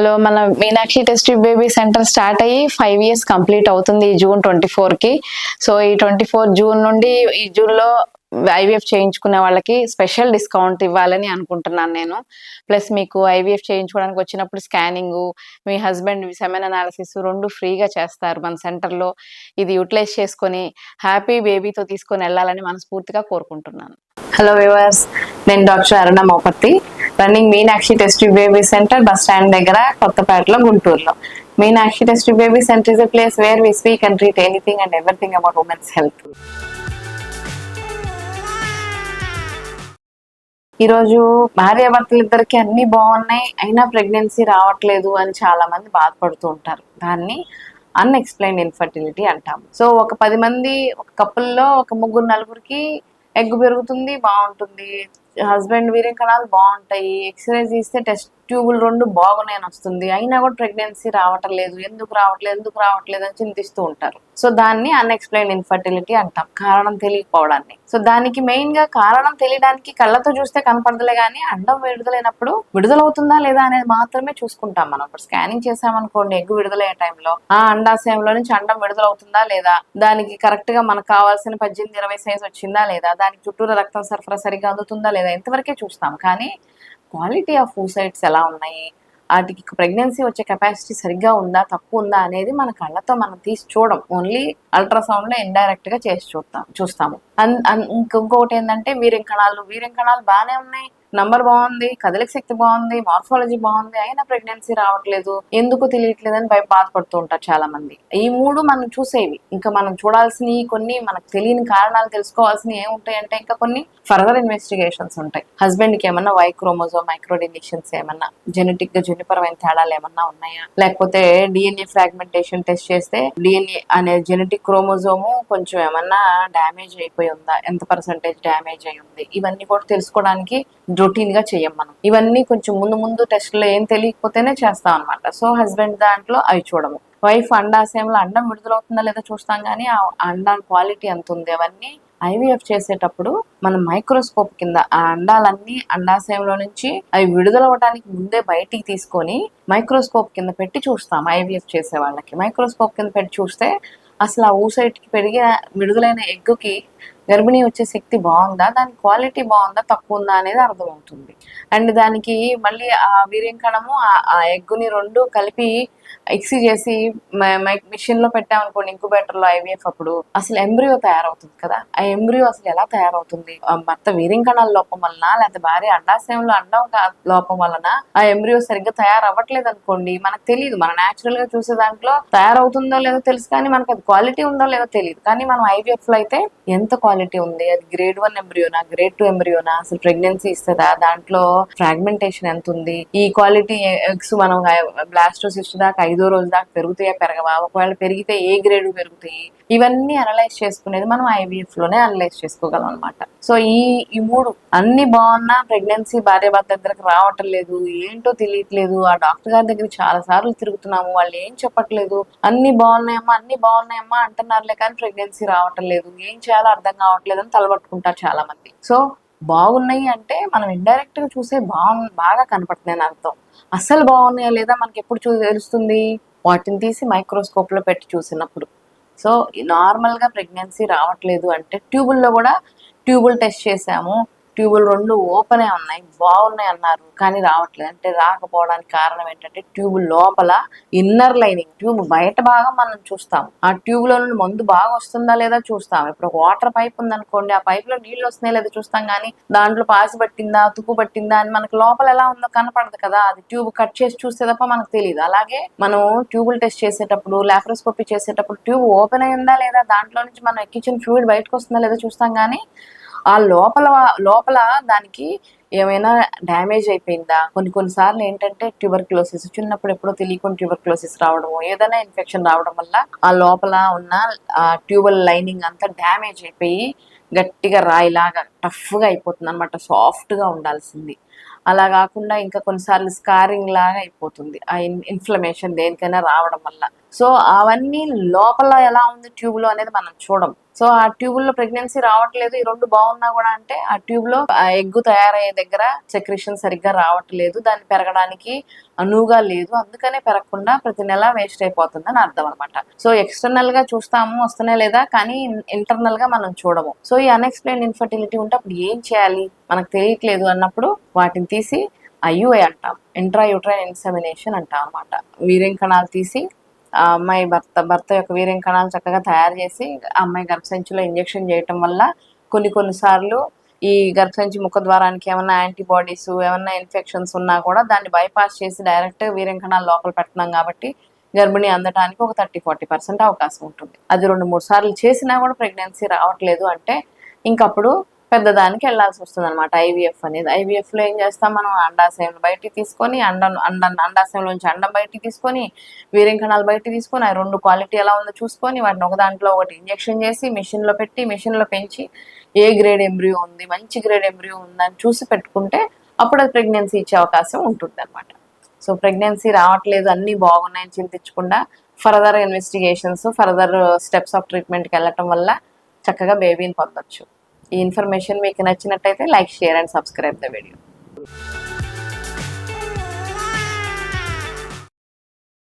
Hello మన Meenakshi test baby centre start అయ్యి five years complete అవుతుంది ఈ జూన్ ట్వంటీ ఫోర్కి సో ఈ ట్వంటీ ఫోర్ జూన్ నుండి ఈ జూన్లో ఐవీఎఫ్ చేయించుకునే వాళ్ళకి స్పెషల్ డిస్కౌంట్ ఇవ్వాలని అనుకుంటున్నాను నేను. ప్లస్ మీకు ఐవీఎఫ్ చేయించుకోవడానికి వచ్చినప్పుడు స్కానింగ్ మీ హస్బెండ్ సెమెన్ అనాలిసిస్ రెండు ఫ్రీగా చేస్తారు మన సెంటర్లో. ఇది యూటిలైజ్ చేసుకొని హ్యాపీ బేబీతో తీసుకొని వెళ్ళాలని మనస్ఫూర్తిగా కోరుకుంటున్నాను. హలో వివర్స్ నేను doctor Aruna Mopparthi running Meenakshi test baby centre bus stand దగ్గర కొత్తపేటలో గుంటూరులో. Meenakshi test baby centre is a place where we speak and treat anything and everything about women's health ఈరోజు భార్యాభర్తలు ఇద్దరికి అన్ని బాగున్నాయి అయినా ప్రెగ్నెన్సీ రావట్లేదు అని చాలా మంది బాధపడుతూ ఉంటారు. దాన్ని అన్ఎక్స్ప్లెయిన్ ఇన్ఫర్టిలిటీ అంటాం సో ఒక పది మంది ఒక కప్పుల్లో ఒక ముగ్గురు నలుగురికి ఎగ్గు పెరుగుతుంది బాగుంటుంది. హస్బెండ్ వీర్యం కణాలు బాగుంటాయి. ఎక్స్రే తీస్తే టెస్ట్ ట్యూబులు రెండు బాగున్నాయని వస్తుంది. అయినా కూడా ప్రెగ్నెన్సీ రావటం లేదు ఎందుకు రావట్లేదు? ఎందుకు రావట్లేదు? అని చింతిస్తూ ఉంటారు. సో దాన్ని అన్ఎక్స్ప్లెయిన్ ఇన్ఫర్టిలిటీ అంటాం. కారణం తెలియకపోవడాన్ని. సో దానికి మెయిన్గా కారణం తెలియడానికి కళ్ళతో చూస్తే కనపడదులే కానీ అండం విడుదలైనప్పుడు విడుదలవుతుందా లేదా అనేది మాత్రమే చూసుకుంటాం మనం. ఇప్పుడు స్కానింగ్ చేసామనుకోండి ఎగ్గు విడుదలయ్యే టైంలో ఆ అండాశయంలో నుంచి అండం విడుదలవుతుందా లేదా? దానికి కరెక్ట్గా మనకు కావాల్సిన పద్దెనిమిది ఇరవై సైజ్ వచ్చిందా లేదా? దానికి చుట్టూరా రక్తం సరఫరా సరిగ్గా అందుతుందా లేదా? ఇంతవరకే చూస్తాం. కానీ క్వాలిటీ ఆఫ్ ఊసైడ్స్ ఎలా ఉన్నాయి? వాటికి ప్రెగ్నెన్సీ వచ్చే కెపాసిటీ సరిగ్గా ఉందా? తక్కువ ఉందా? అనేది మన కళ్ళతో మనం తీసి చూడం ఓన్లీ అల్ట్రాసౌండ్లో ఇండైరెక్ట్గా చేసి చూస్తాం చూస్తాము. అన్- ఇంకొకటి ఏంటంటే వీరింకణాలు వీరింకణాలు బాగానే ఉన్నాయి. నంబర్ బాగుంది కదలిక శక్తి బాగుంది మార్ఫాలజీ బాగుంది అయినా ప్రెగ్నెన్సీ రావట్లేదు ఎందుకు తెలియట్లేదు అని భయ బాధపడుతూ ఉంటారు చాలా మంది ఈ మూడు మనం చూసేవి. ఇంకా మనం చూడాల్సినవి కొన్ని మనకు తెలియని కారణాలు తెలుసుకోవాల్సినవి ఏముంటాయంటే ఇంకా కొన్ని ఫర్దర్ ఇన్వెస్టిగేషన్స్ ఉంటాయి. హస్బెండ్కి ఏమన్నా వై క్రోమోజోమ్ మైక్రో డిలీషన్స్ ఏమన్నా జెనెటిక్గా జన్యుపరమైన తేడాలు ఏమన్నా ఉన్నాయా? లేకపోతే డిఎన్ఏ ఫ్రాగ్మెంటేషన్ టెస్ట్ చేస్తే డిఎన్ఏ అనే జెనెటిక్ క్రోమోజోము కొంచెం ఏమన్నా డ్యామేజ్ అయిపోయి ఉందా? ఎంత పర్సంటేజ్ డ్యామేజ్ అయి ఉంది? ఇవన్నీ కూడా తెలుసుకోవడానికి రొటీన్గా చేయం మనం. ఇవన్నీ కొంచెం ముందు ముందు టెస్ట్లో ఏం తెలియకపోతేనే చేస్తాం అనమాట సో హస్బెండ్ దాంట్లో అవి చూడము. వైఫ్ అండాశయంలో అండం విడుదలవుతుందా లేదా చూస్తాం కానీ ఆ అండం క్వాలిటీ ఎంత ఉంది అవన్నీ ఐవీఎఫ్ చేసేటప్పుడు మనం మైక్రోస్కోప్ కింద ఆ అండాలన్నీ అండాశయంలో నుంచి అవి విడుదలవ్వడానికి ముందే బయటికి తీసుకొని మైక్రోస్కోప్ కింద పెట్టి చూస్తాం ఐవీఎఫ్ చేసే వాళ్ళకి. మైక్రోస్కోప్ కింద పెట్టి చూస్తే అసలు ఆ ఊసైట్కి పెరిగే విడుదలైన ఎగ్గుకి గర్భిణీ వచ్చే శక్తి బాగుందా? దాని క్వాలిటీ బాగుందా? తక్కువ ఉందా? అనేది అర్థమవుతుంది. అండ్ దానికి మళ్ళీ ఆ వీర్యం కణము ఆ- ఎగ్గుని రెండు కలిపి ఎక్సి చేసి మిషన్లో పెట్టామనుకోండి ఇంకుబేటర్లో ఐవీఎఫ్ అప్పుడు అసలు ఎంబ్రియో తయారవుతుంది కదా? ఆ ఎంబ్రియో అసలు ఎలా తయారవుతుంది? ఆ భర్త వీర్యం కణాల లోపం వలన లేకపోతే భార్య అండాశయంలో అండం లోపం వలన ఆ ఎంబ్రియో సరిగ్గా తయారవ్వట్లేదు అనుకోండి మనకు తెలియదు మనం నేచురల్గా చూసే దాంట్లో తయారవుతుందో లేదో తెలుసు కానీ మనకు అది క్వాలిటీ ఉందో లేదో తెలియదు కానీ మనం ఐవీఎఫ్లో అయితే ఎంత క్వాలిటీ ఉంది? అది గ్రేడ్ వన్ ఎంబ్రియోనా గ్రేడ్ టూ ఎంబ్రియోనా అసలు ప్రెగ్నెన్సీ ఇస్తుందా? దాంట్లో ఫ్రాగ్మెంటేషన్ ఎంత ఉంది? ఈ క్వాలిటీ ఎగ్స్ మనం బ్లాస్టోసిస్ట్ దాకా ఐదో రోజు దాకా పెరుగుతాయా పెరగవా? ఒకవేళ పెరిగితే ఏ గ్రేడ్ పెరుగుతాయి? ఇవన్నీ అనలైజ్ చేసుకునేది మనం ఐవీఎఫ్లోనే అనలైజ్ చేసుకోగలం అనమాట సో ఈ ఈ మూడు అన్ని బాగున్నా ప్రెగ్నెన్సీ భార్య భర్త దగ్గరకు రావటం లేదు ఏంటో తెలియట్లేదు ఆ డాక్టర్ గారి దగ్గర చాలా సార్లు తిరుగుతున్నాము వాళ్ళు ఏం చెప్పట్లేదు అన్ని బాగున్నాయమ్మా అన్ని బాగున్నాయమ్మా అంటున్నారులే కానీ ప్రెగ్నెన్సీ రావటం లేదు ఏం చేయాలో అర్థం కావట్లేదు అని తలబట్టుకుంటారు చాలా మంది సో బాగున్నాయి అంటే మనం ఇండైరెక్ట్గా చూసే బాగు బాగా కనపడుతుంది అని అర్థం. అస్సలు బాగున్నాయా లేదా మనకి ఎప్పుడు చూ తెలుస్తుంది? వాటిని తీసి మైక్రోస్కోప్లో పెట్టి చూసినప్పుడు. సో నార్మల్గా ప్రెగ్నెన్సీ రావట్లేదు అంటే ట్యూబుల్లో కూడా ట్యూబుల్ టెస్ట్ చేసాము. ట్యూబులు రెండు ఓపెనే ఉన్నాయి. బాగున్నాయి అన్నారు కానీ రావట్లేదు. అంటే రాకపోవడానికి కారణం ఏంటంటే ట్యూబ్ లోపల ఇన్నర్ లైనింగ్ ట్యూబ్ బయట భాగం మనం చూస్తాం. ఆ ట్యూబ్లో నుండి మందు బాగా వస్తుందా లేదా చూస్తాం. ఇప్పుడు వాటర్ పైప్ ఉందనుకోండి ఆ పైప్లో నీళ్ళు వస్తున్నాయి లేదా చూస్తాం కానీ దాంట్లో పాసి పట్టిందా తుప్పు పట్టిందా అని మనకు లోపల ఎలా ఉందో కనపడదు కదా. అది ట్యూబ్ కట్ చేసి చూస్తే తప్ప మనకు తెలియదు అలాగే మనం ట్యూబుల్ టెస్ట్ చేసేటప్పుడు లాప్రోస్కోపీ చేసేటప్పుడు ట్యూబ్ ఓపెన్ అయిందా లేదా దాంట్లో నుంచి మనం ఎక్కించిన ఫ్లూయిడ్ బయటకు వస్తుందా లేదా చూస్తాం కానీ ఆ లోపల లోపల దానికి ఏమైనా డ్యామేజ్ అయిపోయిందా? కొన్ని కొన్నిసార్లు ఏంటంటే ట్యూబర్క్లోసిస్ చిన్నప్పుడు ఎప్పుడో తెలియకుండా ట్యూబర్క్లోసిస్ రావడము ఏదైనా ఇన్ఫెక్షన్ రావడం వల్ల ఆ లోపల ఉన్న ఆ ట్యూబల్ లైనింగ్ అంతా డ్యామేజ్ అయిపోయి గట్టిగా రాయిలాగా టఫ్గా అయిపోతుంది అనమాట సాఫ్ట్గా ఉండాల్సింది. అలా కాకుండా ఇంకా కొన్నిసార్లు స్కారింగ్ లాగా అయిపోతుంది ఆ ఇన్ఫ్లమేషన్ దేనికైనా రావడం వల్ల. సో అవన్నీ లోపల ఎలా ఉంది ట్యూబ్లో అనేది మనం చూడం. సో ఆ ట్యూబ్లో ప్రెగ్నెన్సీ రావట్లేదు. ఈ రెండు బాగున్నా కూడా అంటే ఆ ట్యూబ్లో ఎగ్గు తయారయ్యే దగ్గర సెక్రేషన్ సరిగ్గా రావట్లేదు. దాన్ని పెరగడానికి అనువుగా లేదు. అందుకనే పెరగకుండా ప్రతి నెల వేస్ట్ అయిపోతుందని అర్థం అనమాట సో ఎక్స్టర్నల్గా చూస్తాము వస్తూనే లేదా? కానీ ఇంటర్నల్గా మనం చూడము. సో ఈ అన్ఎక్స్ప్లెయిన్ ఇన్ఫర్టిలిటీ ఉంటే అప్పుడు ఏం చేయాలి? మనకు తెలియట్లేదు అన్నప్పుడు వాటిని తీసి ఐయుఐ అంటాం. ఇంట్రా యూట్రైన్ ఇన్సెమినేషన్ అంటాం అనమాట వీర్యం కణాలు తీసి ఆ అమ్మాయి భర్త భర్త యొక్క వీర్యం కణాలు చక్కగా తయారు చేసి అమ్మాయి గర్భసంచిలో ఇంజెక్షన్ చేయటం వల్ల కొన్ని కొన్ని సార్లు ఈ గర్భసంచి ముఖ ద్వారానికి ఏమైనా యాంటీబాడీస్ ఏమైనా ఇన్ఫెక్షన్స్ ఉన్నా కూడా దాన్ని బైపాస్ చేసి డైరెక్ట్ వీర్యం కణాలు లోపల పెట్టినాం కాబట్టి గర్భిణి అందటానికి ఒక థర్టీ ఫార్టీ పర్సెంట్ అవకాశం ఉంటుంది. అది రెండు మూడు సార్లు చేసినా కూడా ప్రెగ్నెన్సీ రావట్లేదు అంటే ఇంకప్పుడు పెద్దదానికి వెళ్ళాల్సి వస్తుంది అనమాట ఐవీఎఫ్ అనేది. ఐవీఎఫ్లో ఏం చేస్తాం మనం? అండాశయం బయటికి తీసుకొని అండ అండ అండాశయంలోంచి అండం బయటికి తీసుకొని వీర్యం కణాలు బయటికి తీసుకొని ఆ రెండు క్వాలిటీ ఎలా ఉందో చూసుకొని వాటిని ఒక దాంట్లో ఒకటి ఇంజెక్షన్ చేసి machine లో పెట్టి మిషన్లో పెంచి ఏ గ్రేడ్ ఎంబ్రియో ఉంది మంచి గ్రేడ్ ఎంబ్రియో ఉందని చూసి పెట్టుకుంటే అప్పుడు అది ప్రెగ్నెన్సీ ఇచ్చే అవకాశం ఉంటుంది అనమాట సో ప్రెగ్నెన్సీ రావట్లేదు అన్నీ బాగున్నాయని చింతించకుండా further investigations further steps of ట్రీట్మెంట్కి వెళ్ళటం వల్ల చక్కగా బేబీని పొందొచ్చు. ఈ ఇన్ఫర్మేషన్ మీకు నచ్చినట్టయితే like share and subscribe the video.